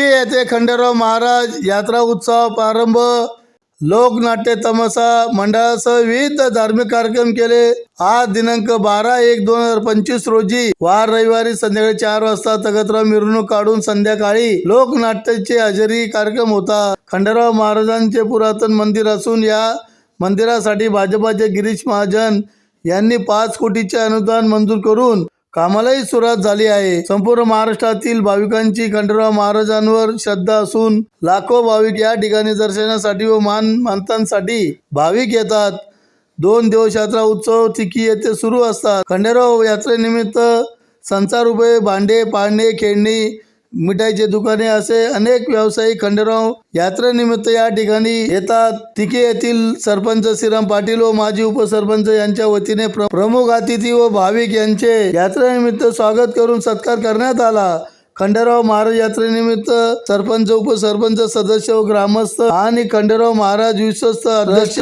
येथे खंडेराव महाराज यात्रा उत्सव प्रारंभ. लोकनाट्य तमाशा मंडळासह विविध धार्मिक कार्यक्रम केले. आज दिनांक बारा एक दोन हजार पंचवीस रोजी वार रविवारी संध्याकाळी चार वाजता तगतराव मिरवणूक काढून संध्याकाळी लोकनाट्याचे हजेरी कार्यक्रम होता. खंडेराव महाराजांचे पुरातन मंदिर असून या मंदिरासाठी भाजपाचे गिरीश महाजन यांनी पाच कोटीचे अनुदान मंजूर करून कामालाही सुरुवात झाली आहे. संपूर्ण महाराष्ट्रातील भाविकांची खंडेराव महाराजांवर श्रद्धा असून लाखो भाविक या ठिकाणी दर्शनासाठी व मान मानतांसाठी भाविक येतात. दोन दिवस यात्रा उत्सव तिकी येथे सुरू असतात. खंडेराव यात्रेनिमित्त संसार रुपये भांडे पाळणे खेळणी मिठाईचे दुकाने असे अनेक व्यावसायिक खंडेराव यात्रेनिमित्त या ठिकाणी येतात. तिके येथील सरपंच श्रीराम पाटील व माजी उपसरपंच यांच्या वतीने प्रमुख अतिथी व भाविक यांचे यात्रेनिमित्त स्वागत करून सत्कार करण्यात आला. खंडेराव महाराज यात्रेनिमित्त सरपंच उपसरपंच सदस्य व ग्रामस्थ आणि खंडेराव महाराज विश्वस्त अध्यक्ष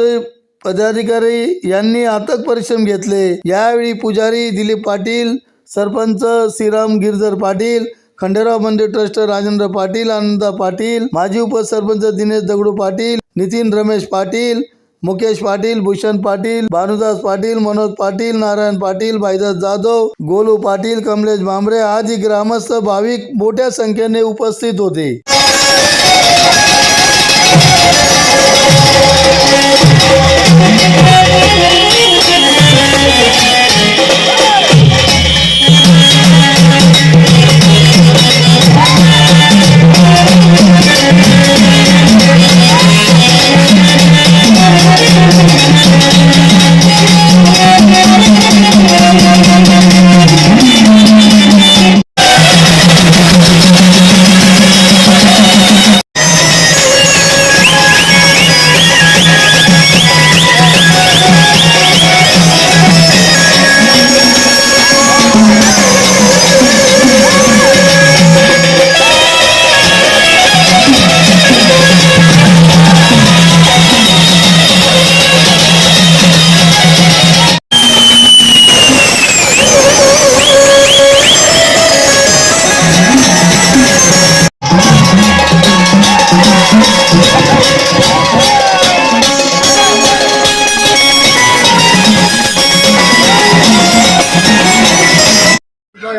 पदाधिकारी यांनी अथक परिश्रम घेतले. यावेळी पुजारी दिलीप पाटील सरपंच श्रीराम गिरधर पाटील खंडेराव मंदिर ट्रस्ट राजेंद्र पाटील आनंदा पाटील माजी उपसरपंच दिनेश दगडू पाटील नितीन रमेश पाटील मुकेश पाटील भूषण पाटील भानुदास पाटील मनोज पाटील नारायण पाटील भाईदास जाधव गोलू पाटील कमलेश भांबरे आदी ग्रामस्थ भाविक मोठ्या संख्येने उपस्थित होते. आमच्या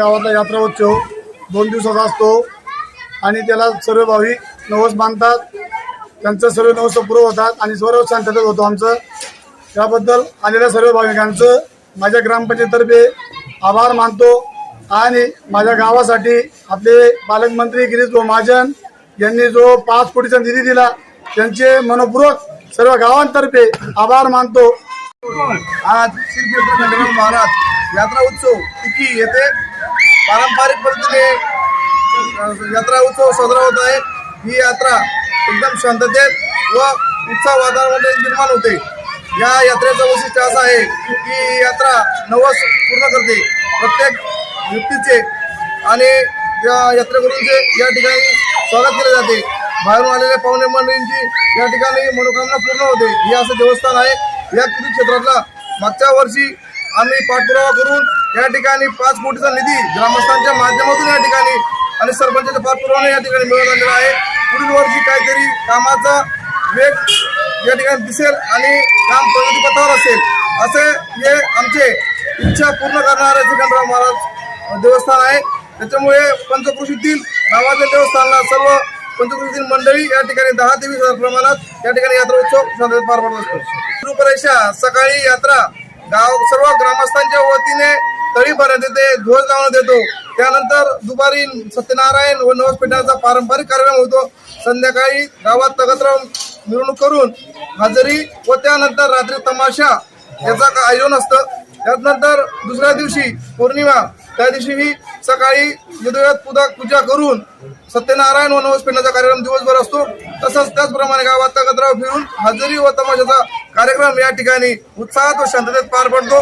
गावातला यात्रा उत्सव दोन दिवसाचा असतो. आणि त्याला सर्व भाविक नवस मानतात त्यांचं सर्व नवस पुरं होतात आणि सर्व शांततेत होतो आमचं. त्याबद्दल आलेल्या सर्व भाविकांचं माझ्या ग्रामपंचायतर्फे आभार मानतो आणि माझ्या गावासाठी आपले पालकमंत्री गिरीश भाऊ महाजन यांनी जो पाच कोटीचा निधी दिला त्यांचे मनपूर्वक सर्व गावांतर्फे आभार मानतो. आज श्री महाराज यात्रा उत्सव तिकी येते. पारंपरिक पद्धतीने यात्रा उत्सव साजरा होत आहे. ही यात्रा एकदम शांततेत व उत्साह वातावरणामध्ये निर्माण होते. या यात्रेचं वैशिष्ट्य असं आहे की ही यात्रा नवस पूर्ण करते. प्रत्येक व्यक्तीचे आणि या यात्रेकरूंचे या ठिकाणी स्वागत केले जाते. बाहेरून आलेल्या पाहुणे मंडळींची या ठिकाणी मनोकामना पूर्ण होते. हे असं देवस्थान आहे. या कृषी क्षेत्रातला मागच्या वर्षी आम्ही पाठपुरावा करून या ठिकाणी पाच कोटीचा निधी ग्रामस्थांच्या माध्यमातून या ठिकाणी आणि सरपंचाच्या पाठपुरावाने या ठिकाणी मिळवून आलेला आहे. पुढील वर्षी काहीतरी कामाचा वेग या ठिकाणी दिसेल आणि काम प्रगतीपथावर असेल असे हे आमचे इच्छा पूर्ण करणारे श्रीकांतराव महाराज देवस्थान आहे. त्याच्यामुळे पंचकृषीतील गावाच्या देवस्थानला सर्व पंचकृषीतील मंडळी या ठिकाणी दहा ते वीस हजार प्रमाणात या ठिकाणी यात्रा उत्सव शांततेत पार पडत असतो. रूपरेषा सकाळी यात्रा गाव सर्व ग्रामस्थांच्या वतीने तळी भरण्यात येते ध्वज लावण्यात येतो त्यानंतर दुपारी सत्यनारायण व नवसपेठाचा पारंपरिक कार्यक्रम होतो. संध्याकाळी गावात तगतराव मिरवणूक करून हजेरी व त्यानंतर रात्री तमाशा याचा आयोजन असतं. त्यानंतर दुसऱ्या दिवशी पौर्णिमा त्या दिवशीही सकाळी यदुवेद पूजा पूजा करून सत्यनारायण व नवस कार्यक्रम दिवसभर असतो. तसंच त्याचप्रमाणे गावात तगतराव फिरून हजेरी व तमाशाचा कार्यक्रम या ठिकाणी उत्साहात व शांततेत पार पडतो.